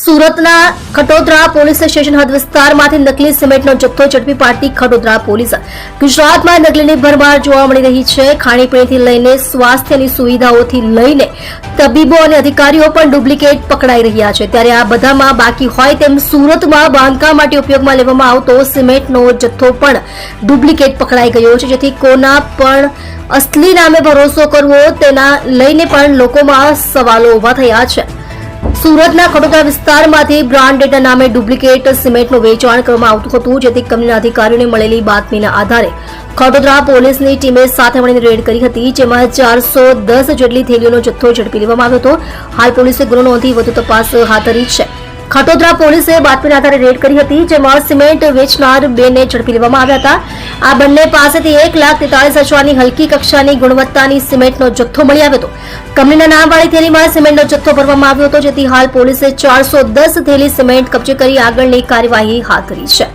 સુરતના Khatodara police station હદ વિસ્તારમાંથી નકલી સિમેન્ટનો જથ્થો ઝડપી પાડતી ખટોદરા પોલીસ. ગુજરાતમાં નકલીની ભરમાર જોવા મળી રહી છે. ખાણીપીણીથી લઈને સ્વાસ્થ્યની સુવિધાઓથી લઈને તબીબો અને અધિકારીઓ પણ ડુપ્લિકેટ પકડાઈ રહ્યા છે. ત્યારે આ બધામાં બાકી હોય તેમ સુરતમાં બાંધકામ માટે ઉપયોગમાં લેવામાં આવતો સિમેન્ટનો જથ્થો પણ ડુપ્લિકેટ પકડાઈ ગયો છે. જેથી કોના પણ અસલી નામે ભરોસો કરવો તેના લઈને પણ લોકોમાં સવાલો ઊભા થયા છે. સુરતના ખડોદરા વિસ્તારમાંથી બ્રાન્ડેડના નામે ડુપ્લિકેટ સિમેન્ટનું વેચાણ કરવામાં આવતું હતું, જેથી કંપનીના અધિકારીઓને મળેલી બાતમીના આધારે ખડોદરા પોલીસની ટીમે સાથે મળીને રેડ કરી હતી, જેમાં ચારસો દસ જેટલી થેલીઓનો જથ્થો ઝડપી લેવામાં આવ્યો હતો. હાલ પોલીસે ગુનો નોંધી વધુ તપાસ હાથ ધરી છે. ખટોદરા પોલીસે બાતમીના આધારે રેડ કરી હતી, જેમાં સિમેન્ટ વેચનાર બેને ઝડપી લેવામાં આવ્યા હતા. આ બંને પાસેથી એક લાખ તેતાળીસ હજારની હલકી કક્ષાની ગુણવત્તાની સિમેન્ટનો જથ્થો મળી આવ્યો હતો. કંપનીના નામવાળી થેલીમાં સિમેન્ટનો જથ્થો ભરવામાં આવ્યો હતો, જેથી હાલ પોલીસે ચારસો દસ થેલી સિમેન્ટ કબજે કરી આગળની કાર્યવાહી હાથ ધરી છે.